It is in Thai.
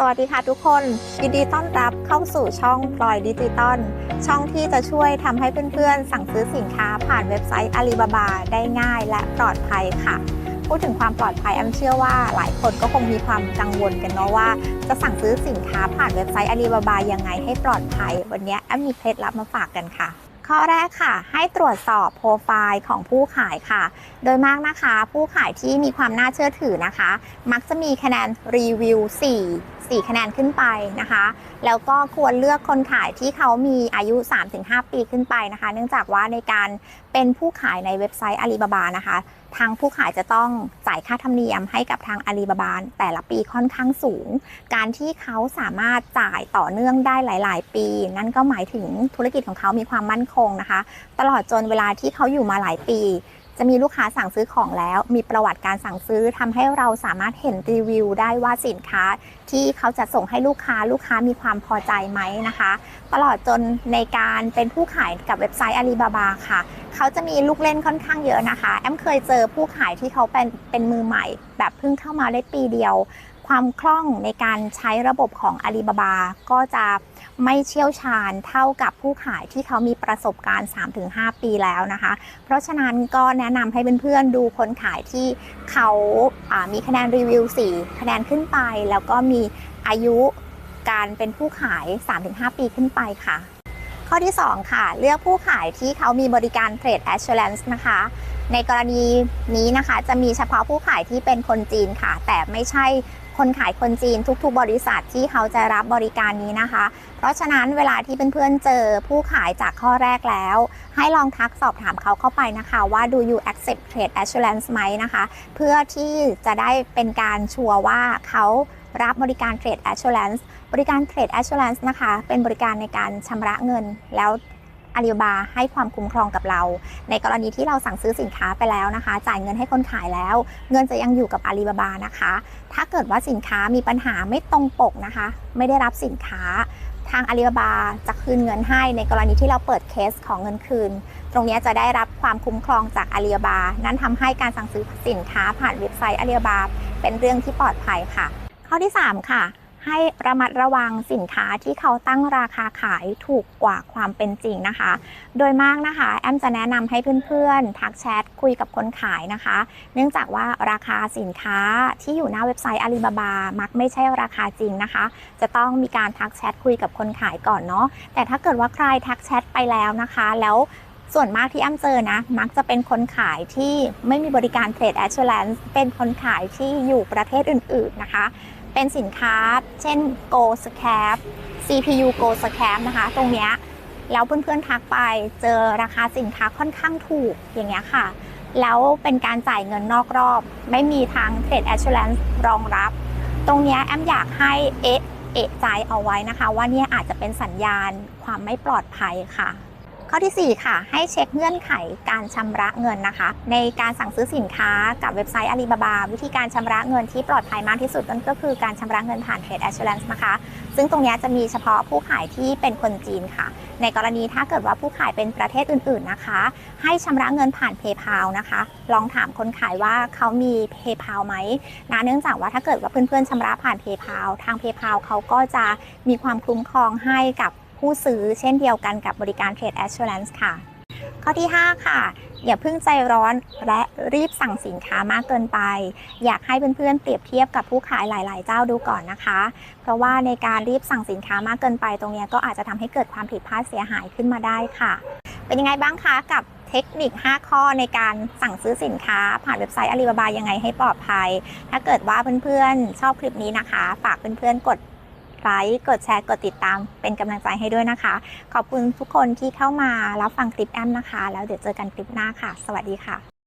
สวัสดีค่ะทุกคน ยินดีต้อนรับเข้าสู่ช่องพลอยดิจิตอลช่องที่จะช่วยทำให้เพื่อนๆ สั่งซื้อสินค้าผ่านเว็บไซต์อาลีบาบาได้ง่ายและปลอดภัยค่ะ พูดถึงความปลอดภัยแอมเชื่อว่าหลายคนก็คงมีความกังวลกันเนาะว่า จะสั่งซื้อสินค้าผ่านเว็บไซต์อาลีบาบายังไงให้ปลอดภัย วันนี้แอมมีเคล็ดลับมาฝากกันค่ะ ข้อแรกค่ะ ให้ตรวจสอบโปรไฟล์ของผู้ขายค่ะ โดยมากนะคะ ผู้ขายที่มีความน่าเชื่อถือนะคะ มักจะมีคะแนนรีวิว 4 4 คะแนนขึ้นไปนะคะ แล้วก็ควรเลือกคนขายที่เขามีอายุ 3-5 ปีขึ้นไปนะคะ เนื่องจากว่าในการเป็นผู้ขายในเว็บไซต์อาลีบาบานะคะ ทางผู้ขายจะต้องจ่ายค่าธรรมเนียมให้กับทางอาลีบาบาแต่ละปีค่อนข้างสูง การที่เขาสามารถจ่ายต่อเนื่องได้หลาย ๆ ปี นั่นก็หมายถึงธุรกิจของเขามีความมั่นคงนะคะ ตลอดจนเวลาที่เขาอยู่มาหลายปี จะมีลูกค้าสั่งซื้อของแล้ว มีประวัติการสั่งซื้อทำให้เราสามารถเห็นรีวิวได้ว่าสินค้า ที่เขาจะส่งให้ลูกค้าลูกค้ามีความพอใจไหมนะคะ ตลอดจนในการเป็นผู้ขายกับเว็บไซต์อาลีบาบาค่ะ เขาจะมีลูกเล่นค่อนข้างเยอะนะคะ แอมเคยเจอผู้ขายที่เขาเป็นเป็นมือใหม่ แบบเพิ่งเข้ามาได้ปีเดียว ความคล่องในการใช้ระบบของอาลีบาบาก็จะไม่เชี่ยวชาญเท่ากับผู้ขายที่เขามีประสบการณ์ 3-5 ปีแล้วนะคะ เพราะฉะนั้นก็แนะนำให้เพื่อนๆดูคนขายที่เขาามีคะแนนรีวิว 4 คะแนนขึ้นไป แล้วก็มีอายุการเป็นผู้ขาย 3-5 ปีขึ้นไปค่ะ ข้อที่ 2 ค่ะ เลือกผู้ขายที่เขามีบริการ Trade Assurance นะคะในกรณีนี้นะคะจะมีเฉพาะผู้ขายที่เป็นคนจีนค่ะ แต่ไม่ใช่ คนขายคนจีนทุกๆ บริษัทที่เขาจะรับบริการนี้นะคะ เพราะฉะนั้นเวลาที่เพื่อนๆเจอผู้ขายจากข้อแรกแล้ว ให้ลองทักสอบถามเขาเข้าไปนะคะว่า do you accept trade assurance ไหมนะคะ เพื่อที่จะได้เป็นการชัวร์ว่าเขารับบริการ trade assurance บริการ trade assurance นะคะ เป็นบริการในการชำระเงิน แล้ว อาลีบาให้ความคุ้มครองกับเรา ในกรณีที่เราสั่งซื้อสินค้าไปแล้วนะคะ จ่ายเงินให้คนขายแล้ว เงินจะยังอยู่กับอาลีบาบานะคะ ถ้าเกิดว่าสินค้ามีปัญหาไม่ตรงปกนะคะ ไม่ได้รับสินค้าทางอาลีบาบาจะคืนเงินให้ในกรณีที่เราเปิดเคสของเงินคืน ตรงนี้จะได้รับความคุ้มครองจากอาลีบาบานั่นทำให้การสั่งซื้อสินค้าผ่านเว็บไซต์อาลีบาบาเป็นเรื่องที่ปลอดภัยค่ะ ข้อที่ 3 ค่ะ ให้ระมัดระวังสินค้าที่เขาตั้งราคาขายถูกกว่าความเป็นจริงนะคะ โดยมากนะคะแอมจะแนะนำให้เพื่อนๆทักแชทคุยกับคนขายนะคะ เนื่องจากว่าราคาสินค้าที่อยู่หน้าเว็บไซต์อาลีบาบามักไม่ใช่ราคาจริงนะคะ จะต้องมีการทักแชทคุยกับคนขายก่อนเนาะแต่ถ้าเกิดว่าใครทักแชทไปแล้วนะคะ แล้วส่วนมากที่อ้ำเจอนะ มักจะเป็นคนขายที่ไม่มีบริการ Trade Assurance เป็นคนขายที่อยู่ประเทศอื่น ๆนะคะ เป็นสินค้า เช่น Go Scap CPU Go Scap นะคะ ตรงเนี้ยแล้วเพื่อนๆทักไปเจอราคาสินค้าค่อนข้างถูกอย่างเงี้ยค่ะ แล้วเป็นการจ่ายเงินนอกรอบ ไม่มีทาง Trade Assurance รองรับ ตรงเนี้ยแอมอยากให้เอะเอะใจเอาไว้นะคะ ว่าเนี่ยอาจจะเป็นสัญญาณความไม่ปลอดภัยค่ะ ข้อที่ 4 ค่ะ ให้เช็คเงื่อนไขการชำระเงินนะคะ ในการสั่งซื้อสินค้ากับเว็บไซต์อาลีบาบาวิธีการชำระเงินที่ปลอดภัยมากที่สุดนั่นก็คือการชำระเงินผ่าน Trade Assurance นะคะ ซึ่งตรงนี้จะมีเฉพาะผู้ขายที่เป็นคนจีนค่ะ ในกรณีถ้าเกิดว่าผู้ขายเป็นประเทศอื่น ๆนะคะ ให้ชำระเงินผ่าน PayPal นะคะ ลองถามคนขายว่าเขามี PayPal ไหมนะเนื่องจากว่าถ้าเกิดว่าเพื่อนๆชำระผ่าน PayPal ทาง PayPal เขาก็จะมีความคุ้มครองให้กับ ผู้ซื้อเช่นเดียวกันกับบริการ Trade Assurance ค่ะ ข้อที่ 5 ค่ะ อย่าเพิ่งใจร้อนและรีบสั่งสินค้ามากเกินไป อยากให้เพื่อนๆเปรียบเทียบกับผู้ขายหลาย ๆ เจ้าดูก่อนนะคะ เพราะว่าในการรีบสั่งสินค้ามากเกินไปตรงนี้ก็อาจจะทำให้เกิดความผิดพลาดเสียหายขึ้นมาได้ค่ะ เป็นยังไงบ้างคะกับเทคนิค 5 ข้อในการสั่งซื้อสินค้า ผ่านเว็บไซต์อาลีบาบายังไงให้ปลอดภัย ถ้าเกิดว่าเพื่อนๆชอบคลิปนี้นะคะ ฝากเพื่อนๆกด ไลค์กดแชร์กดติดตามเป็นกำลังใจให้ด้วยนะคะ ขอบคุณทุกคนที่เข้ามารับฟังคลิปแอมนะคะ แล้วเดี๋ยวเจอกันคลิปหน้าค่ะ สวัสดีค่ะ